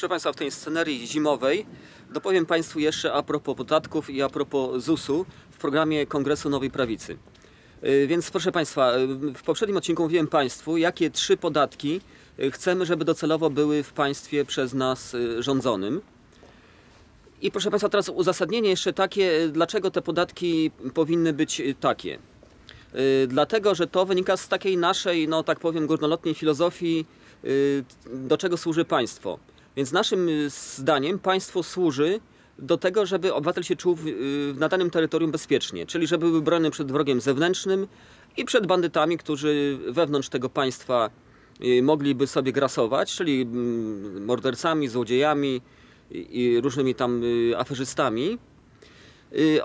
Proszę Państwa, w tej scenerii zimowej dopowiem Państwu jeszcze a propos podatków i a propos ZUS-u w programie Kongresu Nowej Prawicy. Y, Więc proszę Państwa, y, w poprzednim odcinku mówiłem Państwu, jakie trzy podatki y, chcemy, żeby docelowo były w państwie przez nas rządzonym. I proszę Państwa, teraz uzasadnienie jeszcze takie, dlaczego te podatki powinny być takie. Dlatego, że to wynika z takiej naszej, no tak powiem, górnolotnej filozofii, do czego służy państwo. Więc naszym y, zdaniem państwo służy do tego, żeby obywatel się czuł y, na danym terytorium bezpiecznie, czyli żeby był broniony przed wrogiem zewnętrznym i przed bandytami, którzy wewnątrz tego państwa y, mogliby sobie grasować, czyli mm, mordercami, złodziejami i różnymi tam aferzystami.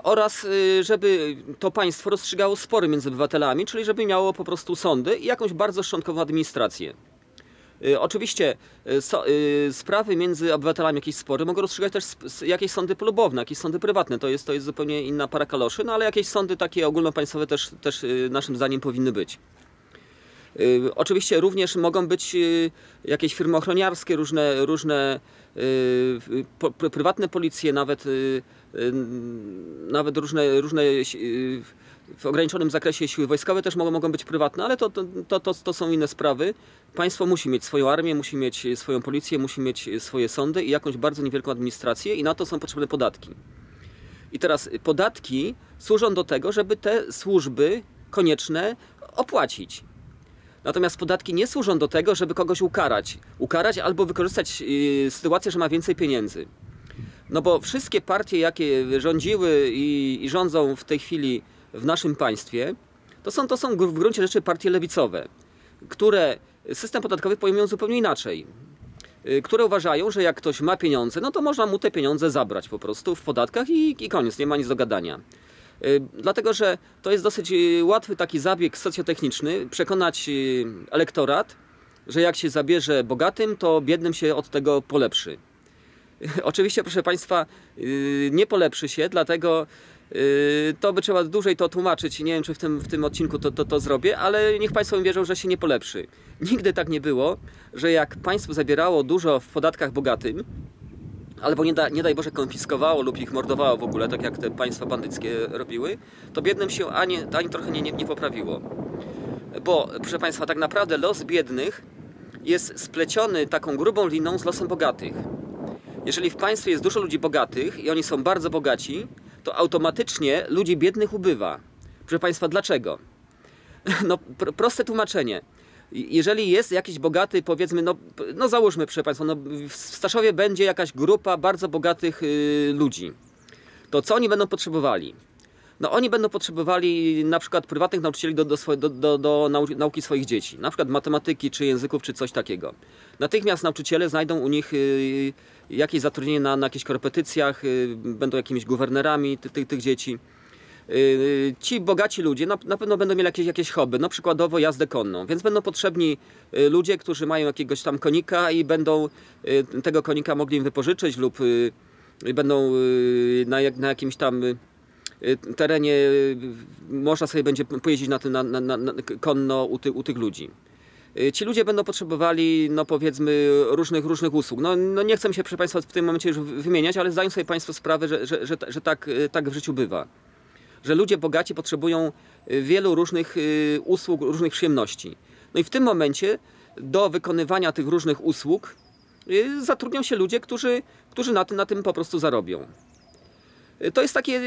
Oraz żeby to państwo rozstrzygało spory między obywatelami, czyli żeby miało po prostu sądy i jakąś bardzo szczątkową administrację. Y, Oczywiście y, so, y, sprawy między obywatelami, jakieś spory mogą rozstrzygać też jakieś sądy polubowne, jakieś sądy prywatne. To jest, to jest zupełnie inna para kaloszy, no ale jakieś sądy takie ogólnopaństwowe też, też naszym zdaniem powinny być. Oczywiście również mogą być jakieś firmy ochroniarskie, różne, różne prywatne policje, nawet, nawet różne, różne w ograniczonym zakresie siły wojskowe też mogą, mogą być prywatne, ale to, to, to, to, są inne sprawy. Państwo musi mieć swoją armię, musi mieć swoją policję, musi mieć swoje sądy i jakąś bardzo niewielką administrację i na to są potrzebne podatki. I teraz y, podatki służą do tego, żeby te służby konieczne opłacić. Natomiast podatki nie służą do tego, żeby kogoś ukarać. Ukarać albo wykorzystać sytuację, że ma więcej pieniędzy. No bo wszystkie partie, jakie rządziły i, i rządzą w tej chwili w naszym państwie, to są, to są w gruncie rzeczy partie lewicowe, które system podatkowy pojmują zupełnie inaczej. Yy, Które uważają, że jak ktoś ma pieniądze, no to można mu te pieniądze zabrać po prostu w podatkach i, i koniec, nie ma nic do gadania. Y, Dlatego, że to jest dosyć y, łatwy taki zabieg socjotechniczny, przekonać y, elektorat, że jak się zabierze bogatym, to biednym się od tego polepszy. Oczywiście, proszę Państwa, y, nie polepszy się, dlatego y, to by trzeba dłużej to tłumaczyć. Nie wiem, czy w tym, w tym odcinku to, to, to zrobię, ale niech Państwo mi wierzą, że się nie polepszy. Nigdy tak nie było, że jak państwo zabierało dużo w podatkach bogatym, albo nie, da, nie daj Boże konfiskowało lub ich mordowało w ogóle, tak jak te państwa bandyckie robiły, to biednym się ani, ani trochę nie, nie, nie poprawiło. Bo, proszę Państwa, tak naprawdę los biednych jest spleciony taką grubą liną z losem bogatych. Jeżeli w państwie jest dużo ludzi bogatych i oni są bardzo bogaci, to automatycznie ludzi biednych ubywa. Proszę Państwa, dlaczego? No, pr- proste tłumaczenie. Jeżeli jest jakiś bogaty, powiedzmy, no, no załóżmy, proszę Państwa, no, w Staszowie będzie jakaś grupa bardzo bogatych y, ludzi, to co oni będą potrzebowali? No oni będą potrzebowali na przykład prywatnych nauczycieli do, do, do, do, do nau- nauki swoich dzieci, na przykład matematyki, czy języków, czy coś takiego. Natychmiast nauczyciele znajdą u nich y, jakieś zatrudnienie na, na jakichś korepetycjach, y, będą jakimiś guwernerami ty, ty, tych dzieci. Yy, Ci bogaci ludzie na, na pewno będą mieli jakieś, jakieś hobby, no przykładowo jazdę konną, więc będą potrzebni y, ludzie, którzy mają jakiegoś tam konika i będą y, tego konika mogli im wypożyczyć lub y, y, będą y, na, na jakimś tam y, y, terenie y, można sobie będzie pojeździć na tym na, na, na, konno u, ty, u tych ludzi. Y, Ci ludzie będą potrzebowali, no powiedzmy, różnych, różnych usług. No, no nie chcę się, proszę Państwa, w tym momencie już wymieniać, ale zdają sobie Państwo sprawę, że, że, że, że tak, y, tak w życiu bywa że ludzie bogaci potrzebują y, wielu różnych y, usług, różnych przyjemności. No i w tym momencie do wykonywania tych różnych usług y, zatrudnią się ludzie, którzy, którzy na, tym, na tym po prostu zarobią. To jest takie,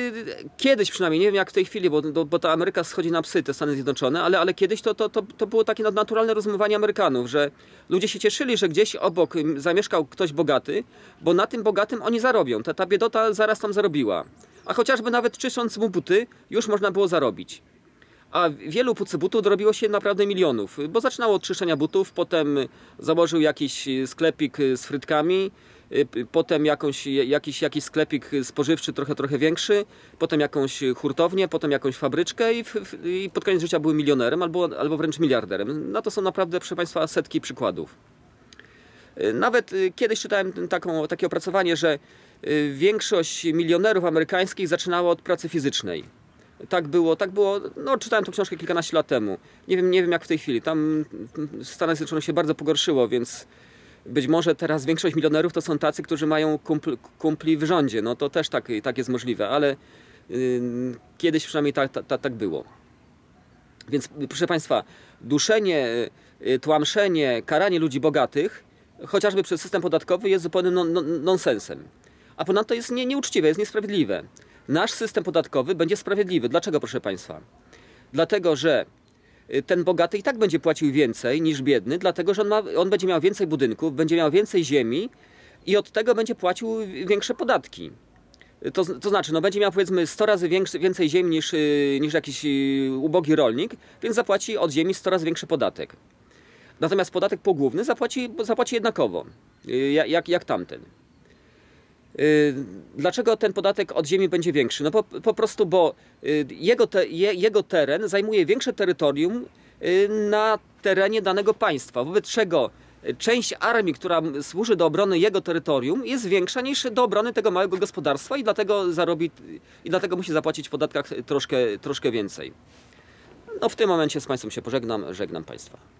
kiedyś przynajmniej, nie wiem jak w tej chwili, bo, bo, ta Ameryka schodzi na psy, te Stany Zjednoczone, ale, ale kiedyś to, to, to, to było takie naturalne rozumowanie Amerykanów, że ludzie się cieszyli, że gdzieś obok zamieszkał ktoś bogaty, bo na tym bogatym oni zarobią. Ta, ta biedota zaraz tam zarobiła. A chociażby nawet czyszcząc mu buty, już można było zarobić. A wielu pucybutów dorobiło się naprawdę milionów, bo zaczynało od czyszczenia butów, potem założył jakiś sklepik z frytkami, potem jakąś, jakiś, jakiś sklepik spożywczy trochę, trochę większy, potem jakąś hurtownię, potem jakąś fabryczkę i, i pod koniec życia był milionerem albo, albo wręcz miliarderem. No to są naprawdę, proszę Państwa, setki przykładów. Y, Nawet y, kiedyś czytałem taką, takie opracowanie, że y, większość milionerów amerykańskich zaczynało od pracy fizycznej. Tak było, tak było, no czytałem tę książkę kilkanaście lat temu. Nie wiem, nie wiem jak w tej chwili. Tam w Stanach Zjednoczonych się bardzo pogorszyło, więc być może teraz większość milionerów to są tacy, którzy mają kumpl, kumpli w rządzie. No to też tak, tak jest możliwe, ale y, kiedyś przynajmniej tak, tak, tak było. Więc proszę Państwa, duszenie, y, tłamszenie, karanie ludzi bogatych, chociażby przez system podatkowy, jest zupełnym non, non, nonsensem. A ponadto jest nie, nieuczciwe, jest niesprawiedliwe. Nasz system podatkowy będzie sprawiedliwy. Dlaczego, proszę Państwa? Dlatego, że ten bogaty i tak będzie płacił więcej niż biedny, dlatego że on, ma, on będzie miał więcej budynków, będzie miał więcej ziemi i od tego będzie płacił większe podatki. To, to znaczy, no będzie miał powiedzmy 100 razy większy, więcej ziemi niż, y, niż jakiś y, ubogi rolnik, więc zapłaci od ziemi 100 razy większy podatek. Natomiast podatek pogłówny zapłaci, zapłaci jednakowo, y, jak, jak tamten. Y, Dlaczego ten podatek od ziemi będzie większy? No po, po prostu, bo y, jego, te, je, jego teren zajmuje większe terytorium y, na terenie danego państwa, wobec czego część armii, która służy do obrony jego terytorium jest większa niż do obrony tego małego gospodarstwa i dlatego zarobi i dlatego musi zapłacić w podatkach troszkę, troszkę więcej. No w tym momencie z Państwem się pożegnam, żegnam Państwa.